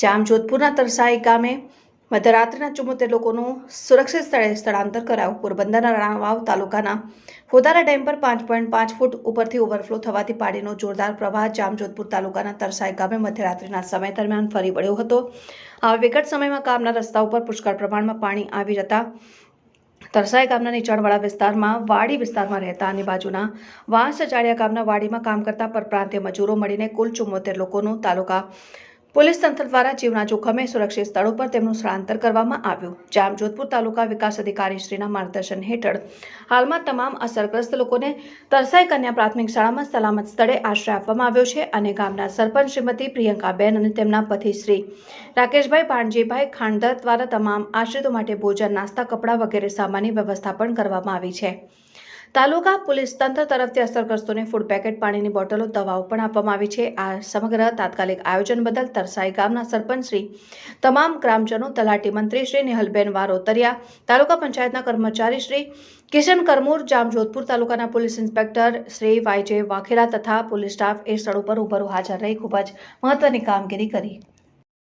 જામ જોધપુરના તરસાઈ ગામે મધ્યરાત્રિના ચુમ્મોતેર લોકોનું સુરક્ષિત સ્થળે સ્થળાંતર કરાયું. પોરબંદરના રાણાવાવ તાલુકાના ફોદારા ડેમ પર પાંચ પોઈન્ટ પાંચ ફૂટ ઉપરથી ઓવરફ્લો થવાથી પાણીનો જોરદાર પ્રવાહ જામજોધપુર તાલુકાના તરસાઈ ગામે મધ્યરાત્રિના સમય દરમિયાન ફરી વળ્યો હતો. આ વિકટ સમયમાં ગામના રસ્તા ઉપર પુષ્કળ પ્રમાણમાં પાણી આવી જતા તરસાઈ ગામના નીચાણવાળા વિસ્તારમાં, વાડી વિસ્તારમાં રહેતા અને બાજુના વાંસ ચાળિયા ગામના વાડીમાં કામ કરતા પરપ્રાંતીય મજૂરો મળીને કુલ ચુમ્મોતેર લોકોનું તાલુકા પોલીસ તંત્ર દ્વારા જીવના જોખમે સુરક્ષિત સ્થળો પર તેમનું સ્થળાંતર કરવામાં આવ્યું. જામ જોધપુર તાલુકા વિકાસ અધિકારી શ્રીના માર્ગદર્શન હેઠળ હાલમાં તમામ અસરગ્રસ્ત લોકોને તરસાઈ કન્યા પ્રાથમિક શાળામાં સલામત સ્થળે આશ્રય આપવામાં આવ્યો છે અને ગામના સરપંચ શ્રીમતી પ્રિયંકાબેન અને તેમના પતિ શ્રી રાકેશભાઈ ભાણજીભાઈ ખાંડદર દ્વારા તમામ આશ્રિતો માટે ભોજન, નાસ્તા, કપડાં વગેરે સામાનની વ્યવસ્થા પણ કરવામાં આવી છે. તાલુકા પોલીસ તંત્ર તરફથી અસરગ્રસ્તોને ફૂડ પેકેટ પાણીની બોટલો, દવાઓ પણ આપવામાં આવી છે. આ સમગ્ર તાત્કાલિક આયોજન બદલ તરસાઈ ગામના સરપંચ શ્રી, તમામ ગ્રામજનો, તલાટી મંત્રી શ્રી નિહલબેન વારોતરિયા, તાલુકા પંચાયતના કર્મચારી શ્રી કિશન કરમૂર, જામજોધપુર તાલુકાના police inspector Shri Y J Vaghela તથા પોલીસ સ્ટાફ એ સ્થળ ઉપર ઉભરો હાજર રહી ખૂબ જ મહત્વની કામગીરી કરી.